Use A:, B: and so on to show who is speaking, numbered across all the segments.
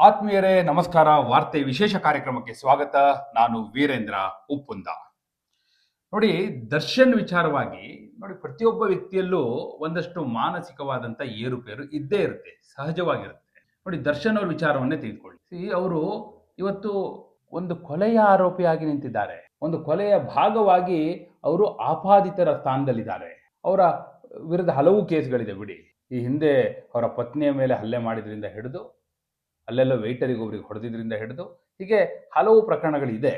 A: ಆತ್ಮೀಯರೇ, ನಮಸ್ಕಾರ. ವಾರ್ತೆ ವಿಶೇಷ ಕಾರ್ಯಕ್ರಮಕ್ಕೆ ಸ್ವಾಗತ. ನಾನು ವೀರೇಂದ್ರ ಉಪ್ಪುಂದ. ನೋಡಿ, ದರ್ಶನ್ ವಿಚಾರವಾಗಿ, ನೋಡಿ, ಪ್ರತಿಯೊಬ್ಬ ವ್ಯಕ್ತಿಯಲ್ಲೂ ಒಂದಷ್ಟು ಮಾನಸಿಕವಾದಂತ ಏರುಪೇರು ಇದ್ದೇ ಇರುತ್ತೆ, ಸಹಜವಾಗಿರುತ್ತೆ. ನೋಡಿ, ದರ್ಶನ್ ಅವ್ರ ವಿಚಾರವನ್ನೇ ತೆಗೆದುಕೊಳ್ಳಿ. ಅವರು ಇವತ್ತು ಒಂದು ಕೊಲೆಯ ಆರೋಪಿಯಾಗಿ ನಿಂತಿದ್ದಾರೆ. ಒಂದು ಕೊಲೆಯ ಭಾಗವಾಗಿ ಅವರು ಆಪಾದಿತರ ಸ್ಥಾನದಲ್ಲಿದ್ದಾರೆ. ಅವರ ವಿರುದ್ಧ ಹಲವು ಕೇಸ್ಗಳಿದೆ. ಬಿಡಿ. ಈ ಹಿಂದೆ ಅವರ ಪತ್ನಿಯ ಮೇಲೆ ಹಲ್ಲೆ ಮಾಡಿದ್ರಿಂದ ಹಿಡಿದು ಅಲ್ಲೆಲ್ಲ ವೆಯ್ಟರಿಗೆ ಒಬ್ರಿಗೆ ಹೊಡೆದಿದ್ರಿಂದ ಹಿಡಿದು ಹೀಗೆ ಹಲವು ಪ್ರಕರಣಗಳಿದೆ.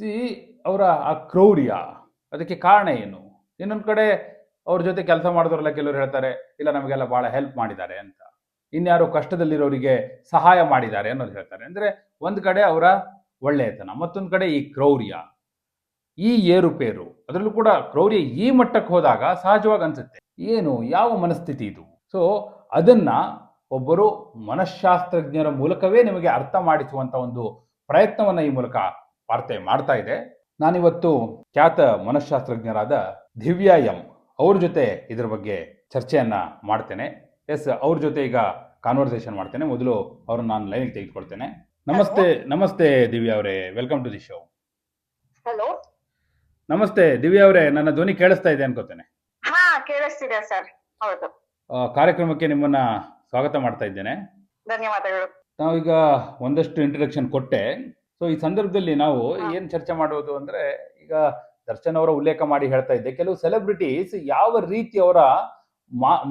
A: ಈ ಅವರ ಆ ಕ್ರೌರ್ಯ ಅದಕ್ಕೆ ಕಾರಣ ಏನು? ಇನ್ನೊಂದು ಕಡೆ ಅವ್ರ ಜೊತೆ ಕೆಲಸ ಮಾಡಿದವರೆಲ್ಲ ಕೆಲವರು ಹೇಳ್ತಾರೆ, ಇಲ್ಲ, ನಮಗೆಲ್ಲ ಭಾಳ ಹೆಲ್ಪ್ ಮಾಡಿದ್ದಾರೆ ಅಂತ. ಇನ್ಯಾರು ಕಷ್ಟದಲ್ಲಿರೋರಿಗೆ ಸಹಾಯ ಮಾಡಿದ್ದಾರೆ ಅನ್ನೋದು ಹೇಳ್ತಾರೆ. ಅಂದರೆ ಒಂದು ಕಡೆ ಅವರ ಒಳ್ಳೆಯತನ, ಮತ್ತೊಂದು ಕಡೆ ಈ ಕ್ರೌರ್ಯ. ಈ ಏರುಪೇರು, ಅದರಲ್ಲೂ ಕೂಡ ಕ್ರೌರ್ಯ ಈ ಮಟ್ಟಕ್ಕೆ ಹೋದಾಗ ಸಹಜವಾಗಿ ಅನ್ಸುತ್ತೆ. ಏನು? ಯಾವ ಮನಸ್ಥಿತಿ ಇದು? ಸೊ ಅದನ್ನ ಒಬ್ಬರು ಮನಃಶಾಸ್ತ್ರಜ್ಞರ ಮೂಲಕವೇ ನಿಮಗೆ ಅರ್ಥ ಮಾಡಿಸುವಂತ ಒಂದು ಪ್ರಯತ್ನವನ್ನ ಈ ಮೂಲಕ ವಾರ್ತೆ ಮಾಡ್ತಾ ಇದೆ. ನಾನಿವತ್ತು ಖ್ಯಾತ ಮನಃಶಾಸ್ತ್ರಜ್ಞರಾದ ದಿವ್ಯಾ ಎಂ ಅವ್ರ ಜೊತೆ ಇದ್ರ ಬಗ್ಗೆ ಚರ್ಚೆಯನ್ನ ಮಾಡ್ತೇನೆ. ಎಸ್ ಅವ್ರ ಜೊತೆ ಈಗ ಕಾನ್ವರ್ಸೇಷನ್ ಮಾಡ್ತೇನೆ. ಮೊದಲು ಅವ್ರನ್ನ ನಾನು ಲೈನ್ಗೆ ತೆಗೆದುಕೊಳ್ತೇನೆ. ನಮಸ್ತೆ ನಮಸ್ತೆ ದಿವ್ಯಾ ಅವರೇ. Welcome to the show
B: hello
A: ನಮಸ್ತೆ ದಿವ್ಯಾ ಅವರೇ. ನನ್ನ ಧ್ವನಿ ಕೇಳಿಸ್ತಾ ಇದೆ ಅನ್ಕೋತೇನೆ.
B: ಹಾ ಕೇಳಿಸ್ತಿದೆ ಸರ್. ಹೌದು.
A: ಆ, ಕಾರ್ಯಕ್ರಮಕ್ಕೆ ನಿಮ್ಮನ್ನ ಸ್ವಾಗತ ಮಾಡ್ತಾ ಇದ್ದೇನೆ.
B: ಧನ್ಯವಾದಗಳು.
A: ನಾವೀಗ ಒಂದಷ್ಟು ಇಂಟ್ರಡಕ್ಷನ್ ಕೊಟ್ಟೆ. ಸೊ ಈ ಸಂದರ್ಭದಲ್ಲಿ ನಾವು. ಏನ್ ಚರ್ಚೆ ಮಾಡುವುದು ಅಂದ್ರೆ ಈಗ ದರ್ಶನ್ ಅವರ ಉಲ್ಲೇಖ ಮಾಡಿ ಹೇಳ್ತಾ ಇದ್ದೆ. ಕೆಲವು ಸೆಲೆಬ್ರಿಟೀಸ್ ಯಾವ ರೀತಿ ಅವರ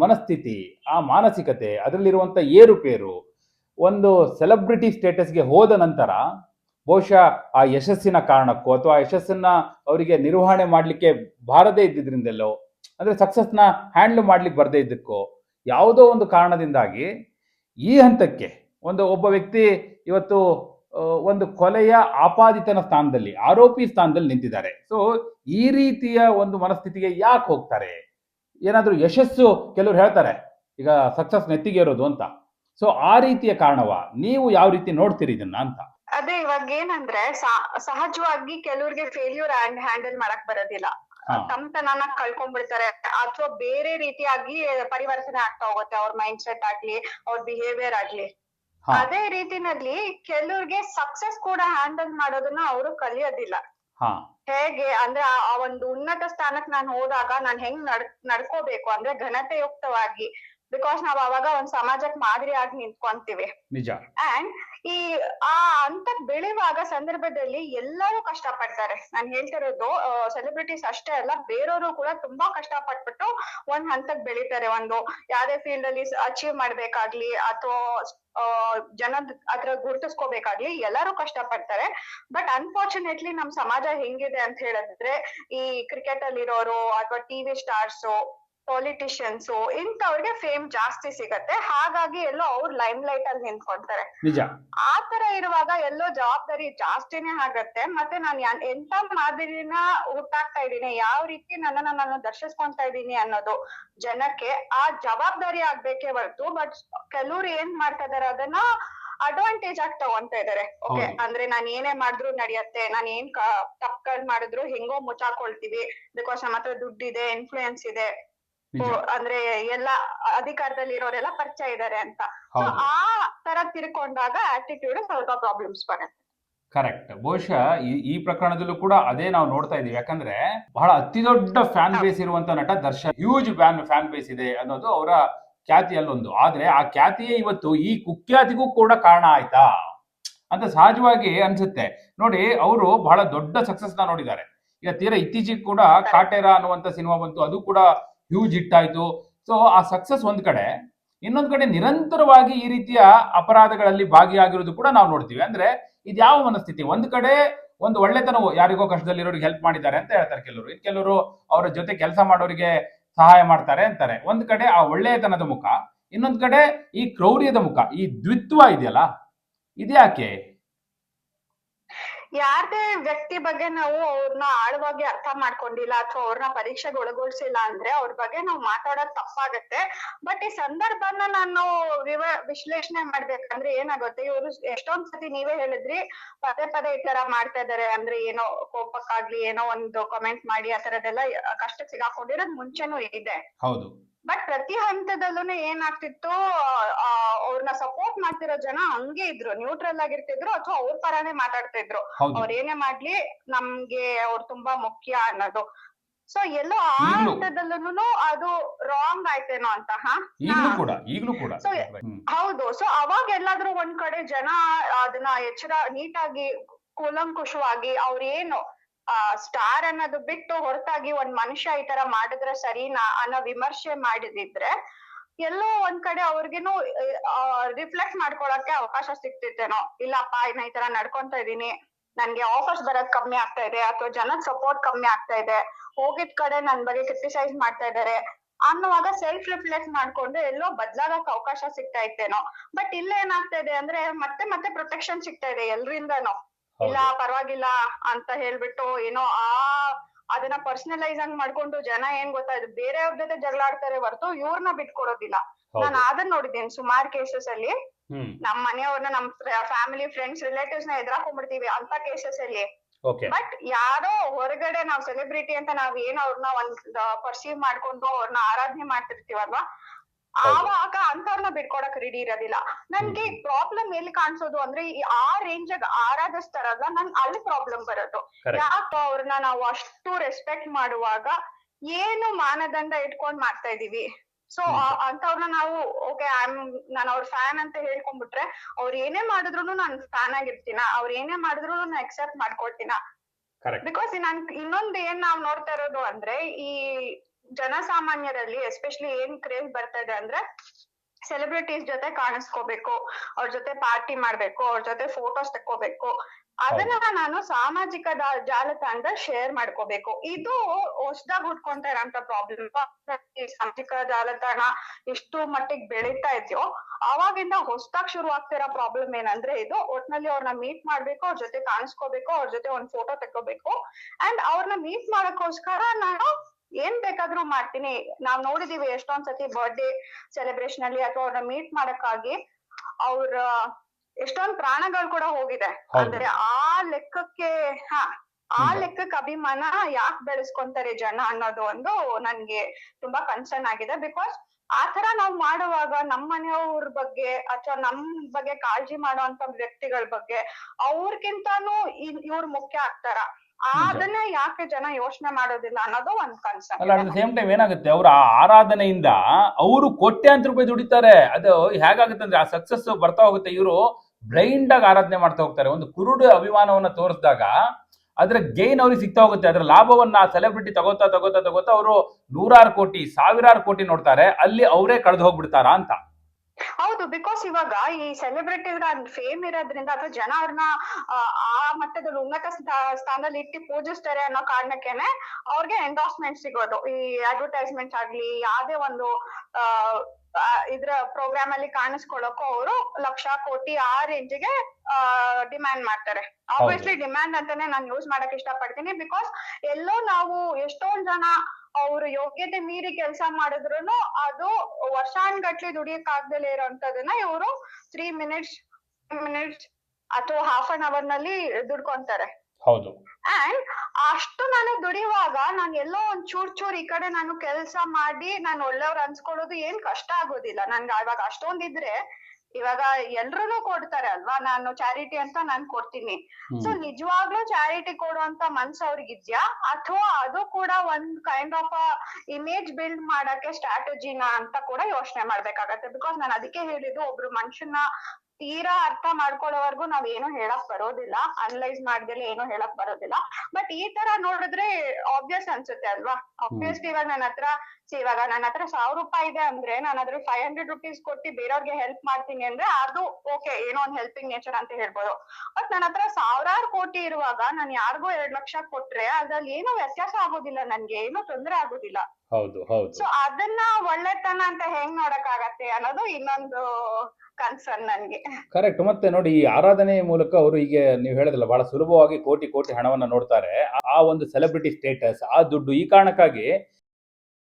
A: ಮನಸ್ಥಿತಿ ಆ ಮಾನಸಿಕತೆ ಅದರಲ್ಲಿರುವಂತ ಏರುಪೇರು ಒಂದು ಸೆಲೆಬ್ರಿಟಿ ಸ್ಟೇಟಸ್ಗೆ ಹೋದ ನಂತರ ಬಹುಶಃ ಆ ಯಶಸ್ಸಿನ ಕಾರಣಕ್ಕೋ ಅಥವಾ ಆ ಯಶಸ್ಸನ್ನ ಅವರಿಗೆ ನಿರ್ವಹಣೆ ಮಾಡ್ಲಿಕ್ಕೆ ಬಾರದೇ ಇದ್ದಿದ್ರಿಂದಲೋ ಅಂದ್ರೆ ಸಕ್ಸಸ್ನ ಹ್ಯಾಂಡಲ್ ಮಾಡ್ಲಿಕ್ಕೆ ಬರದೇ ಇದ್ದಕ್ಕೋ ಯಾವುದೋ ಒಂದು ಕಾರಣದಿಂದಾಗಿ ಈ ಹಂತಕ್ಕೆ ಒಂದು ಒಬ್ಬ ವ್ಯಕ್ತಿ ಇವತ್ತು ಒಂದು ಕೊಲೆಯ ಆಪಾದಿತನ ಸ್ಥಾನದಲ್ಲಿ, ಆರೋಪಿ ಸ್ಥಾನದಲ್ಲಿ ನಿಂತಿದ್ದಾರೆ. ಸೊ ಈ ರೀತಿಯ ಒಂದು ಮನಸ್ಥಿತಿಗೆ ಯಾಕೆ ಹೋಗ್ತಾರೆ? ಏನಾದ್ರೂ ಯಶಸ್ಸು ಕೆಲವರು ಹೇಳ್ತಾರೆ, ಈಗ ಸಕ್ಸಸ್ ನೆತ್ತಿಗೇರೋದು ಅಂತ. ಸೊ ಆ ರೀತಿಯ ಕಾರಣವ ನೀವು ಯಾವ ರೀತಿ ನೋಡ್ತೀರಿ ಇದನ್ನ ಅಂತ?
B: ಅದೇ ಇವಾಗ ಏನಂದ್ರೆ ಸಹಜವಾಗಿ ಕೆಲವ್ರಿಗೆ ಫೇಲ್ಯೂರ್ ಹ್ಯಾಂಡಲ್ ಮಾಡಕ್ ಬರೋದಿಲ್ಲ. ತಮ್ಮತನನ ಕಳ್ಕೊಂಡ್ಬಿಡ್ತಾರೆ. ಅಥವಾ ಬೇರೆ ರೀತಿಯಾಗಿ ಪರಿವರ್ತನೆ ಆಗ್ತಾ ಹೋಗುತ್ತೆ ಅವ್ರ ಮೈಂಡ್ ಸೆಟ್ ಆಗ್ಲಿ ಅವ್ರ ಬಿಹೇವಿಯರ್ ಆಗ್ಲಿ. ಅದೇ ರೀತಿನಲ್ಲಿ ಕೆಲವ್ರಿಗೆ ಸಕ್ಸಸ್ ಕೂಡ ಹ್ಯಾಂಡಲ್ ಮಾಡೋದನ್ನ ಅವರು ಕಲಿಯೋದಿಲ್ಲ. ಹೇಗೆ? ಅಂದ್ರೆ ಆ ಆ ಒಂದು ಉನ್ನತ ಸ್ಥಾನಕ್ ನಾನು ಹೋದಾಗ ನಾನ್ ಹೆಂಗ್ ನಡ್ ನಡ್ಕೋಬೇಕು? ಅಂದ್ರೆ ಘನತೆಯುಕ್ತವಾಗಿ ಬಿಕಾಸ್ ನಾವ್ ಅವಾಗ ಒಂದ್ ಸಮಾಜಕ್ ಮಾದರಿ ಆಗಿ ನಿಂತ್ಕೊಂತೀವಿ.
A: ನಿಜ.
B: ಅಂಡ್ ಈ ಆ ಅಂತ ಬೆಳೆಯುವಾಗ ಸಂದರ್ಭದಲ್ಲಿ ಎಲ್ಲರೂ ಕಷ್ಟ ಪಡ್ತಾರೆ ನಾನ್ ಹೇಳ್ತಿರೋದು ಸೆಲೆಬ್ರಿಟೀಸ್ ಅಷ್ಟೇ ಅಲ್ಲ ಬೇರೆಯವರು ಕೂಡ ತುಂಬಾ ಕಷ್ಟ ಪಟ್ಬಿಟ್ಟು ಒಂದ್ ಹಂತಕ್ ಬೆಳಿತಾರೆ. ಒಂದು ಯಾವ್ದೇ ಫೀಲ್ಡ್ ಅಲ್ಲಿ ಅಚೀವ್ ಮಾಡ್ಬೇಕಾಗ್ಲಿ ಅಥವಾ ಜನ ಅದ್ರ ಗುರ್ತಿಸ್ಕೋಬೇಕಾಗ್ಲಿ ಎಲ್ಲರೂ ಕಷ್ಟ ಪಡ್ತಾರೆ ಬಟ್ ಅನ್ಫಾರ್ಚುನೇಟ್ಲಿ ನಮ್ ಸಮಾಜ ಹೆಂಗಿದೆ ಅಂತ ಹೇಳಿದ್ರೆ ಈ ಕ್ರಿಕೆಟ್ ಅಲ್ಲಿರೋರು ಅಥವಾ ಟಿವಿ ಸ್ಟಾರ್ಸ್ ಪೊಲಿಟಿಷಿಯನ್ಸ್ ಇಂಥವ್ರಿಗೆ ಫೇಮ್ ಜಾಸ್ತಿ ಸಿಗತ್ತೆ. ಹಾಗಾಗಿ ಎಲ್ಲೋ ಅವ್ರು ಲೈಮ್ ಲೈಟ್ ಅಲ್ಲಿ ನಿಂತ್ಕೊಂತಾರೆ.
A: ನಿಜ.
B: ಆ ತರ ಇರುವಾಗ ಎಲ್ಲೋ ಜವಾಬ್ದಾರಿ ಜಾಸ್ತಿನೇ ಆಗತ್ತೆ. ಮತ್ತೆ ನಾನು ಎಂತ ಮಾದರಿನ ಹುಟ್ಟಾಕ್ತಾ ಇದ್ದೀನಿ ಯಾವ ರೀತಿ ನನ್ನನ್ನ ನಾನು ದರ್ಶಿಸ್ಕೊಂತ ಇದ್ದೀನಿ ಅನ್ನೋದು ಜನಕ್ಕೆ ಆ ಜವಾಬ್ದಾರಿ ಆಗ್ಬೇಕೇ ಹೊರತು ಬಟ್ ಕೆಲವ್ರು ಏನ್ ಮಾಡ್ತಾ ಇದಾರೆ ಅದನ್ನ ಅಡ್ವಾಂಟೇಜ್ ಆಗಿ ತಗೊಂತ ಇದಾರೆ. ಓಕೆ ಅಂದ್ರೆ ನಾನ್ ಏನೇ ಮಾಡಿದ್ರು ನಡೆಯತ್ತೆ ನಾನ್ ಏನ್ ತಪ್ಪುಗಳು ಮಾಡಿದ್ರು ಹೆಂಗೋ ಮುಚ್ಚಾಕೊಳ್ತೀವಿ ಬಿಕಾಸ್ ನಮ್ಮ ಹತ್ರ ದುಡ್ಡಿದೆ ಇನ್ಫ್ಲೂಯೆನ್ಸ್ ಇದೆ. ಅಂದ್ರೆ ಎಲ್ಲ ಅಧಿಕಾರದಲ್ಲಿ ಇರೋರೆಲ್ಲ ಪರಿಚಯ ಇದಾರೆ ಅಂತ. ಆ ತರ ತಿರ್ಕೊಂಡಾಗ ಆಟಿಟ್ಯೂಡ್ ಸ್ವಲ್ಪ ಪ್ರಾಬ್ಲಮ್ಸ್ ಬರುತ್ತೆ.
A: ಕರೆಕ್ಟ್ ಬಹುಶಃ ಈ ಪ್ರಕರಣದಲ್ಲೂ ಕೂಡ ಅದೇ ನಾವು ನೋಡ್ತಾ ಇದೀವಿ ಯಾಕಂದ್ರೆ ಬಹಳ ಅತಿ ದೊಡ್ಡ ಫ್ಯಾನ್ ಬೇಸ್ ಇರುವಂತ ನಟ Darshan huge fan fan base ಇದೆ ಅನ್ನೋದು ಅವರ ಖ್ಯಾತಿಯಲ್ಲೊಂದು ಆದ್ರೆ ಆ ಖ್ಯಾತಿಯೇ ಇವತ್ತು ಈ ಕುಖ್ಯಾತಿಗೂ ಕೂಡ ಕಾರಣ ಆಯ್ತಾ? ಅಂತ ಸಹಜವಾಗಿ ಅನ್ಸುತ್ತೆ. ನೋಡಿ ಅವರು ಬಹಳ ದೊಡ್ಡ ಸಕ್ಸಸ್ನ ನೋಡಿದ್ದಾರೆ. ಈಗ ತೀರಾ ಇತ್ತೀಚೆಗೆ ಕೂಡ ಕಾಟೇರ ಅನ್ನುವಂತ ಸಿನಿಮಾ ಬಂತು. ಅದು ಕೂಡ ಹ್ಯೂಜ್ ಹಿಟ್ ಆಯ್ತು. ಸೊ ಆ ಸಕ್ಸಸ್ ಒಂದ್ ಕಡೆ, ಇನ್ನೊಂದು ಕಡೆ ನಿರಂತರವಾಗಿ ಈ ರೀತಿಯ ಅಪರಾಧಗಳಲ್ಲಿ ಭಾಗಿಯಾಗಿರೋದು ಕೂಡ ನಾವು ನೋಡ್ತೀವಿ. ಅಂದ್ರೆ ಇದ್ಯಾವ ಮನಸ್ಥಿತಿ? ಒಂದ್ ಕಡೆ ಒಂದು ಒಳ್ಳೆತನವು, ಯಾರಿಗೋ ಕಷ್ಟದಲ್ಲಿರೋರಿಗೆ ಹೆಲ್ಪ್ ಮಾಡಿದ್ದಾರೆ ಅಂತ ಹೇಳ್ತಾರೆ ಕೆಲವರು. ಇನ್ ಕೆಲವರು ಅವರ ಜೊತೆ ಕೆಲಸ ಮಾಡೋರಿಗೆ ಸಹಾಯ ಮಾಡ್ತಾರೆ ಅಂತಾರೆ. ಒಂದ್ ಕಡೆ ಆ ಒಳ್ಳೆಯತನದ ಮುಖ, ಇನ್ನೊಂದ್ ಕಡೆ ಈ ಕ್ರೌರ್ಯದ ಮುಖ, ಈ ದ್ವಿತ್ವ ಇದೆಯಲ್ಲ? ಇದ್ಯಾಕೆ?
B: ಯಾರ್ದೇ ವ್ಯಕ್ತಿ ಬಗ್ಗೆ ನಾವು ಅವ್ರನ್ನ ಆಳವಾಗಿ ಅರ್ಥ ಮಾಡ್ಕೊಂಡಿಲ್ಲ ಅಥವಾ ಅವ್ರನ್ನ ಪರೀಕ್ಷೆಗೆ ಒಳಗೊಳಿಸಿಲ್ಲ ಅಂದ್ರೆ ಅವ್ರ ಬಗ್ಗೆ ನಾವು ಮಾತಾಡೋದ್ ತಪ್ಪಾಗತ್ತೆ. ಬಟ್ ಈ ಸಂದರ್ಭನ ನಾನು ವಿವ, ವಿಶ್ಲೇಷಣೆ ಮಾಡ್ಬೇಕಂದ್ರೆ ಏನಾಗುತ್ತೆ, ಇವರು ಎಷ್ಟೊಂದ್ ಸತಿ ನೀವೇ ಹೇಳಿದ್ರಿ, ಪದೇ ಪದೇ ಈ ತರ ಮಾಡ್ತಾ ಇದಾರೆ ಅಂದ್ರೆ ಏನೋ ಕೋಪಕ್ಕಾಗ್ಲಿ ಏನೋ ಒಂದು ಕಮೆಂಟ್ ಮಾಡಿ ಆ ತರದೆಲ್ಲ ಕಷ್ಟ ಸಿಗಾಕೊಂಡಿರೋದ್ ಮುಂಚೆನೂ ಇದೆ.
A: ಹೌದು.
B: ಬಟ್ ಪ್ರತಿ ಹಂತದಲ್ಲೂ ಏನಾಗ್ತಿತ್ತು ಅವ್ರನ್ನ ಸಪೋರ್ಟ್ ಮಾಡ್ತಿರೋ ಜನ ಹಂಗೆ ಇದ್ರು. ನ್ಯೂಟ್ರಲ್ ಆಗಿರ್ತಿದ್ರು ಅಥವಾ ಅವ್ರ ಪರಾನೇ ಮಾತಾಡ್ತಿದ್ರು. ಅವ್ರ ಏನೇ ಮಾಡ್ಲಿ ನಮ್ಗೆ ಅವ್ರು ತುಂಬಾ ಮುಖ್ಯ ಅನ್ನೋದು. ಸೊ ಎಲ್ಲೋ ಆ. ಹಂತದಲ್ಲೂ ಅದು ರಾಂಗ್ ಆಯ್ತೇನೋ ಅಂತ
A: ಸೊ
B: ಹೌದು. ಸೊ ಅವಾಗ ಎಲ್ಲಾದ್ರೂ ಒಂದ್ ಕಡೆ ಜನ ಅದನ್ನ ಎಚ್ಚರ ನೀಟಾಗಿ ಕೂಲಂಕುಷವಾಗಿ ಅವ್ರೇನು ಆ ಸ್ಟಾರ್ ಅನ್ನೋದು ಬಿಟ್ಟು ಹೊರತಾಗಿ ಒಂದ್ ಮನುಷ್ಯ ಈ ತರ ಮಾಡಿದ್ರೆ ಸರಿನಾ ಅನ್ನೋ ವಿಮರ್ಶೆ ಮಾಡಿದಿದ್ರೆ ಎಲ್ಲೋ ಒಂದ್ ಕಡೆ ಅವ್ರಿಗೇನು ರಿಫ್ಲೆಕ್ಟ್ ಮಾಡ್ಕೊಳಕ್ಕೆ ಅವಕಾಶ ಸಿಗ್ತಿತ್ತೇನೋ. ಇಲ್ಲಪ್ಪ, ಇನ್ನ ಈ ತರ ನಡ್ಕೊಂತ ಇದೀನಿ. ನನ್ಗೆ ಆಫರ್ಸ್ ಬರೋದ್ ಕಮ್ಮಿ ಆಗ್ತಾ ಇದೆ ಅಥವಾ ಜನದ ಸಪೋರ್ಟ್ ಕಮ್ಮಿ ಆಗ್ತಾ ಇದೆ. ಹೋಗಿದ್ ಕಡೆ ನನ್ ಬಗ್ಗೆ ಕ್ರಿಟಿಸೈಸ್ ಮಾಡ್ತಾ ಇದಾರೆ ಅನ್ನುವಾಗ ಸೆಲ್ಫ್ ರಿಫ್ಲೆಕ್ಟ್ ಮಾಡ್ಕೊಂಡು ಎಲ್ಲೋ ಬದ್ಲಾಗಕ್ ಅವಕಾಶ ಸಿಗ್ತಾ ಇತ್ತೇನೋ. ಬಟ್ ಇಲ್ಲ ಏನಾಗ್ತಾ ಇದೆ ಅಂದ್ರೆ ಮತ್ತೆ ಮತ್ತೆ ಪ್ರೊಟೆಕ್ಷನ್ ಸಿಗ್ತಾ ಇದೆ ಎಲ್ರಿಂದನೂ. ಇಲ್ಲ ಪರವಾಗಿಲ್ಲ ಅಂತ ಹೇಳ್ಬಿಟ್ಟು ಏನೋ ಆ ಅದನ್ನ ಪರ್ಸನಲೈಸ್ ಆಗಿ ಮಾಡ್ಕೊಂಡು ಜನ ಏನ್ ಗೊತ್ತಾ ಇದು ಬೇರೆಯವ್ರ ಜೊತೆ ಜಗಳ ಆಡ್ತಾರೆ ಹೊರತು ಇವ್ರನ್ನ ಬಿಟ್ಕೊಡೋದಿಲ್ಲ. ನಾನು ಅದನ್ನ ನೋಡಿದ್ದೇನೆ ಸುಮಾರು ಕೇಸಸ್ ಅಲ್ಲಿ ನಮ್ ಮನೆಯವ್ರನ್ನ ನಮ್ ಫ್ಯಾಮಿಲಿ ಫ್ರೆಂಡ್ಸ್ ರಿಲೇಟಿವ್ಸ್ನ ಎದುರಾಕೊಂಡ್ಬಿಡ್ತೀವಿ ಅಂತ ಕೇಸಸ್ ಅಲ್ಲಿ. ಬಟ್ ಯಾರೋ ಹೊರಗಡೆ ನಾವ್ ಸೆಲೆಬ್ರಿಟಿ ಅಂತ ನಾವ್ ಏನ್ ಅವ್ರನ್ನ ಒಂದ್ ಪರ್ಸೀವ್ ಮಾಡ್ಕೊಂಡು ಅವ್ರನ್ನ ಆರಾಧನೆ ಮಾಡ್ತಿರ್ತೀವಲ್ವಾ. ಆವಾಗ ಅಂತವ್ರನ್ನ ಬಿಡ್ಕೊಡಕ್ ರೆಡಿ ಇರೋದಿಲ್ಲ. ನನ್ಗೆ ಪ್ರಾಬ್ಲಮ್ ಎಲ್ಲಿ ಕಾಣಿಸೋದು ಅಂದ್ರೆ ಈ ಆ ರೇಂಜ್ ಆರಾಧಿಸ್ತಾರಲ್ಲ ನನ್ ಅಲ್ಲಿ ಪ್ರಾಬ್ಲಮ್ ಬರೋದು. ಯಾಕೆ ಅವ್ರನ್ನ ನಾವು ಅಷ್ಟು ರೆಸ್ಪೆಕ್ಟ್ ಮಾಡುವಾಗ ಏನು ಮಾನದಂಡ ಇಟ್ಕೊಂಡ್ ಮಾಡ್ತಾ ಇದೀವಿ. ಸೊ. ಅಂತವ್ರನ್ನ ನಾವು ಓಕೆ ಐಮ್ ನಾನು ಅವ್ರ ಫ್ಯಾನ್ ಅಂತ ಹೇಳ್ಕೊಂಡ್ಬಿಟ್ರೆ ಅವ್ರ ಏನೇ ಮಾಡಿದ್ರು ನಾನು ಫ್ಯಾನ್ ಆಗಿರ್ತೀನ ಅವ್ರ ಏನೇ ಮಾಡಿದ್ರು ನಾನು ಅಕ್ಸೆಪ್ಟ್ ಮಾಡ್ಕೊಳ್ತೀನ. ಬಿಕಾಸ್ ನನ್ ಇನ್ನೊಂದ್ ಏನ್ ನಾವ್ ನೋಡ್ತಾ ಇರೋದು ಅಂದ್ರೆ ಈ ಜನಸಾಮಾನ್ಯರಲ್ಲಿ ಎಸ್ಪೆಷಲಿ ಏನ್ ಕ್ರೇಜ್ ಬರ್ತಾ ಇದೆ ಅಂದ್ರೆ ಸೆಲೆಬ್ರಿಟೀಸ್ ಜೊತೆ ಕಾಣಿಸ್ಕೋಬೇಕು ಅವ್ರ ಜೊತೆ ಪಾರ್ಟಿ ಮಾಡ್ಬೇಕು ಅವ್ರ ಜೊತೆ ಫೋಟೋಸ್ ತಕ್ಕೋಬೇಕು. ಅದನ್ನ ನಾನು ಸಾಮಾಜಿಕ ಜಾಲತಾಣದ ಶೇರ್ ಮಾಡ್ಕೋಬೇಕು. ಇದು ಹೊಸದಾಗಿ ಹುಟ್ಕೊಂತ ಇರೋಂತ ಪ್ರಾಬ್ಲಮ್ ಸಾಮಾಜಿಕ ಜಾಲತಾಣ ಎಷ್ಟು ಮಟ್ಟಿಗೆ ಬೆಳೀತಾ ಇದೆಯೋ ಅವಾಗಿಂದ ಹೊಸದಾಗಿ ಶುರು ಆಗ್ತಿರೋ ಪ್ರಾಬ್ಲಮ್ ಏನಂದ್ರೆ ಇದು ಒಟ್ನಲ್ಲಿ ಅವ್ರನ್ನ ಮೀಟ್ ಮಾಡ್ಬೇಕು ಅವ್ರ ಜೊತೆ ಕಾಣಿಸ್ಕೋಬೇಕು ಅವ್ರ ಜೊತೆ ಒಂದ್ ಫೋಟೋ ತಕ್ಕೋಬೇಕು. ಅಂಡ್ ಅವ್ರನ್ನ ಮೀಟ್ ಮಾಡಕ್ಕೋಸ್ಕರ ನಾನು ಏನ್ ಬೇಕಾದ್ರೂ ಮಾಡ್ತೀನಿ ನಾವ್ ನೋಡಿದೀವಿ ಎಷ್ಟೊಂದ್ ಸತಿ ಬರ್ಡೇ ಸೆಲೆಬ್ರೇಷನ್ ಅಲ್ಲಿ ಅಥವಾ ಅವ್ರನ್ನ ಮೀಟ್ ಮಾಡಕ್ಕಾಗಿ ಅವ್ರ ಎಷ್ಟೊಂದ್ ಪ್ರಾಣಗಳು ಕೂಡ ಹೋಗಿದೆ. ಅಂದ್ರೆ ಆ ಲೆಕ್ಕಕ್ಕೆ ಹಾ ಆ. ಲೆಕ್ಕಕ್ಕೆ ಅಭಿಮಾನ ಯಾಕೆ ಬೆಳೆಸ್ಕೊಂತಾರೆ ಜನ ಅನ್ನೋದು ಒಂದು ನನ್ಗೆ ತುಂಬಾ ಕನ್ಸರ್ನ್ ಆಗಿದೆ ಬಿಕಾಸ್ ಆತರ ನಾವ್ ಮಾಡುವಾಗ ನಮ್ ಮನೆಯವ್ರ ಬಗ್ಗೆ ಅಥವಾ ನಮ್ ಬಗ್ಗೆ ಕಾಳಜಿ ಮಾಡುವಂತ ವ್ಯಕ್ತಿಗಳ ಬಗ್ಗೆ ಅವ್ರಿಗಿಂತಾನು ಇವ್ರು ಮುಖ್ಯ ಆಗ್ತಾರ. ಅದನ್ನ ಯಾಕೆ ಜನ ಯೋಚನೆ ಮಾಡೋದಿಲ್ಲ ಅನ್ನೋದು ಒಂದ್
A: ಅಲ್ಲ ಅಟ್ ದ ಸೇಮ್ ಟೈಮ್ ಏನಾಗುತ್ತೆ? ಅವ್ರ ಆ ಆರಾಧನೆಯಿಂದ ಅವರು ಕೋಟ್ಯಾಂತರ ರೂಪಾಯಿ ದುಡಿತಾರೆ. ಅದು ಹೇಗಾಗುತ್ತೆ ಅಂದ್ರೆ ಆ ಸಕ್ಸಸ್ ಬರ್ತಾ ಹೋಗುತ್ತೆ. ಇವರು ಬ್ಲೈಂಡ್ ಆಗಿ ಆರಾಧನೆ ಮಾಡ್ತಾ ಹೋಗ್ತಾರೆ. ಒಂದು ಕುರುಡು ಅಭಿಮಾನವನ್ನ ತೋರಿಸಿದಾಗ ಅದ್ರ ಗೇನ್ ಅವ್ರಿಗೆ ಸಿಗ್ತಾ ಹೋಗುತ್ತೆ. ಅದ್ರ ಲಾಭವನ್ನ ಸೆಲೆಬ್ರಿಟಿ ತಗೋತಾ ತಗೋತಾ ತಗೋತಾ ಅವರು ನೂರಾರು ಕೋಟಿ, ಸಾವಿರಾರು ಕೋಟಿ ನೋಡ್ತಾರೆ. ಅಲ್ಲಿ ಅವರೇ ಕಳೆದು ಹೋಗ್ಬಿಡ್ತಾರಾ ಅಂತ.
B: ಹೌದು ಬಿಕಾಸ್ ಇವಾಗ ಈ ಸೆಲೆಬ್ರಿಟಿ ಫೇಮ್ ಇರೋದ್ರಿಂದ ಅಥವಾ ಜನ ಅವ್ರನ್ನ ಆ ಮಟ್ಟದಲ್ಲಿ ಉನ್ನತ ಸ್ಥಾ- ಸ್ಥಾನದಲ್ಲಿ ಇಟ್ಟು ಪೂಜಿಸ್ತಾರೆ ಅನ್ನೋ ಕಾರಣಕ್ಕೇನೆ ಅವ್ರಿಗೆ ಎಂಡೋರ್ಸ್ಮೆಂಟ್ ಸಿಗೋದು. ಈ ಅಡ್ವರ್ಟೈಸ್ಮೆಂಟ್ ಆಗ್ಲಿ, ಯಾವ್ದೇ ಒಂದು ಇದ್ರ ಪ್ರೋಗ್ರಾಮ್ ಅಲ್ಲಿ ಕಾಣಿಸ್ಕೊಳ್ಳೋಕು ಅವರು ಲಕ್ಷ ಕೋಟಿ ಆ ರೇಂಜಿಗೆ ಡಿಮ್ಯಾಂಡ್ ಮಾಡ್ತಾರೆ. ಆಬ್ವಿಯಸ್ಲಿ ಡಿಮ್ಯಾಂಡ್ ಅಂತಾನೆ ನಾನು ಯೂಸ್ ಮಾಡಕ್ ಇಷ್ಟಪಡ್ತೀನಿ ಬಿಕಾಸ್ ಎಲ್ಲೋ ನಾವು ಎಷ್ಟೊಂದ್ ಜನ ಅವ್ರ ಯೋಗ್ಯತೆ ಮೀರಿ ಕೆಲಸ ಮಾಡಿದ್ರು ಅದು ವರ್ಷಾನ್ಗಟ್ಲೆ ದುಡಿಯಕ್ ಇರೋಂಥದ್ದನ್ನ ಇವ್ರು ಇವರು ತ್ರೀ ಮಿನಿಟ್ಸ್ ಮಿನಿಟ್ಸ್ ಅಥವಾ ಹಾಫ್ ಅನ್ ಅವರ್ನಲ್ಲಿ ದುಡ್ಕೊಂತಾರೆ.
A: ಹೌದು.
B: ಅಂಡ್ ಅಷ್ಟು ನಾನು ದುಡಿಯುವಾಗ ನಾನು ಎಲ್ಲೋ ಒಂದ್ ಚೂರ್ ಚೂರ್ ಈ ಕಡೆ ನಾನು ಕೆಲಸ ಮಾಡಿ ನಾನು ಒಳ್ಳೆಯವ್ರ ಅನ್ಸ್ಕೊಳ್ಳೋದು ಏನ್ ಕಷ್ಟ ಆಗೋದಿಲ್ಲ. ನನ್ಗೆ ಇವಾಗ ಅಷ್ಟೊಂದಿದ್ರೆ ಇವಾಗ ಎಲ್ರು ಕೊಡ್ತಾರೆ ಅಲ್ವಾ? ನಾನು ಚಾರಿಟಿ ಅಂತ ನಾನ್ ಕೊಡ್ತೀನಿ. ಸೊ ನಿಜವಾಗ್ಲೂ ಚಾರಿಟಿ ಕೊಡುವಂತ ಮನ್ಸು ಅವ್ರಿಗಿದ್ಯಾ? ಅಥವಾ ಅದು ಕೂಡ ಒಂದ್ ಕೈಂಡ್ ಆಫ್ ಇಮೇಜ್ ಬಿಲ್ಡ್ ಮಾಡಕ್ಕೆ ಸ್ಟ್ರಾಟಜಿನ ಅಂತ ಕೂಡ ಯೋಚನೆ ಮಾಡ್ಬೇಕಾಗತ್ತೆ. ಬಿಕಾಸ್ ನಾನು ಅದಕ್ಕೆ ಹೇಳಿದ್ದು ಒಬ್ರು ಮನುಷ್ಯನ ತೀರಾ ಅರ್ಥ ಮಾಡ್ಕೊಳ್ಳೋವರ್ಗು ನಾವ್ ಏನು ಹೇಳಕ್ ಬರೋದಿಲ್ಲ ಅನಲೈಸ್ ಮಾಡ್ದಲೆ ಏನು ಹೇಳಕ್ ಬರೋದಿಲ್ಲ. ಬಟ್ ಈ ತರ ನೋಡಿದ್ರೆ ಆಬ್ವಿಯಸ್ ಅನ್ಸುತ್ತೆ ಅಲ್ವಾ? ಆಬ್ವಿಯಸ್ಲಿ ಇವಾಗ ನನ್ನ ಹತ್ರ ಇವಾಗ ನನ್ನ ಹತ್ರ ಸಾವಿರ ರೂಪಾಯಿ ಇದೆ ಅಂದ್ರೆ ನಾನು ಅದ್ರ ಫೈವ್ ಹಂಡ್ರೆಡ್ ರುಪೀಸ್ ಕೊಟ್ಟು ಬೇರೆಯವ್ರಿಗೆ ಹೆಲ್ಪ್ ಮಾಡ್ತೀನಿ ಅಂದ್ರೆ ಅದು ಓಕೆ ಏನೋ ಒಂದ್ ಹೆಲ್ಪಿಂಗ್ ನೇಚರ್ ಅಂತ ಹೇಳ್ಬೋದು. ಬಟ್ ನನ್ನ ಹತ್ರ ಸಾವಿರಾರು ಕೋಟಿ ಇರುವಾಗ ನಾನು ಯಾರಿಗೋ ಎರಡ್ ಲಕ್ಷ ಕೊಟ್ರೆ ಅದ್ರಲ್ಲಿ ಏನೋ ವ್ಯತ್ಯಾಸ ಆಗೋದಿಲ್ಲ ನನ್ಗೆ ಏನೋ ತೊಂದರೆ ಆಗೋದಿಲ್ಲ.
A: ಹೌದು ಹೌದು.
B: ಸೊ ಅದನ್ನ ಒಳ್ಳೆತನ ಅಂತ ಹೆಂಗ್ ನೋಡಕ್ ಆಗತ್ತೆ ಅನ್ನೋದು ಇನ್ನೊಂದು ಕನ್ಸರ್ನ್ ನನ್ಗೆ.
A: ಕರೆಕ್ಟ್ ಮತ್ತೆ ನೋಡಿ ಈ ಆರಾಧನೆ ಮೂಲಕ ಅವರು ಈಗ ನೀವು ಹೇಳಿದ್ರಲ್ಲ ಬಹಳ ಸುಲಭವಾಗಿ ಕೋಟಿ ಕೋಟಿ ಹಣವನ್ನ ನೋಡ್ತಾರೆ. ಆ ಒಂದು ಸೆಲೆಬ್ರಿಟಿ ಸ್ಟೇಟಸ್ ಆ ದುಡ್ಡು ಈ ಕಾರಣಕ್ಕಾಗಿ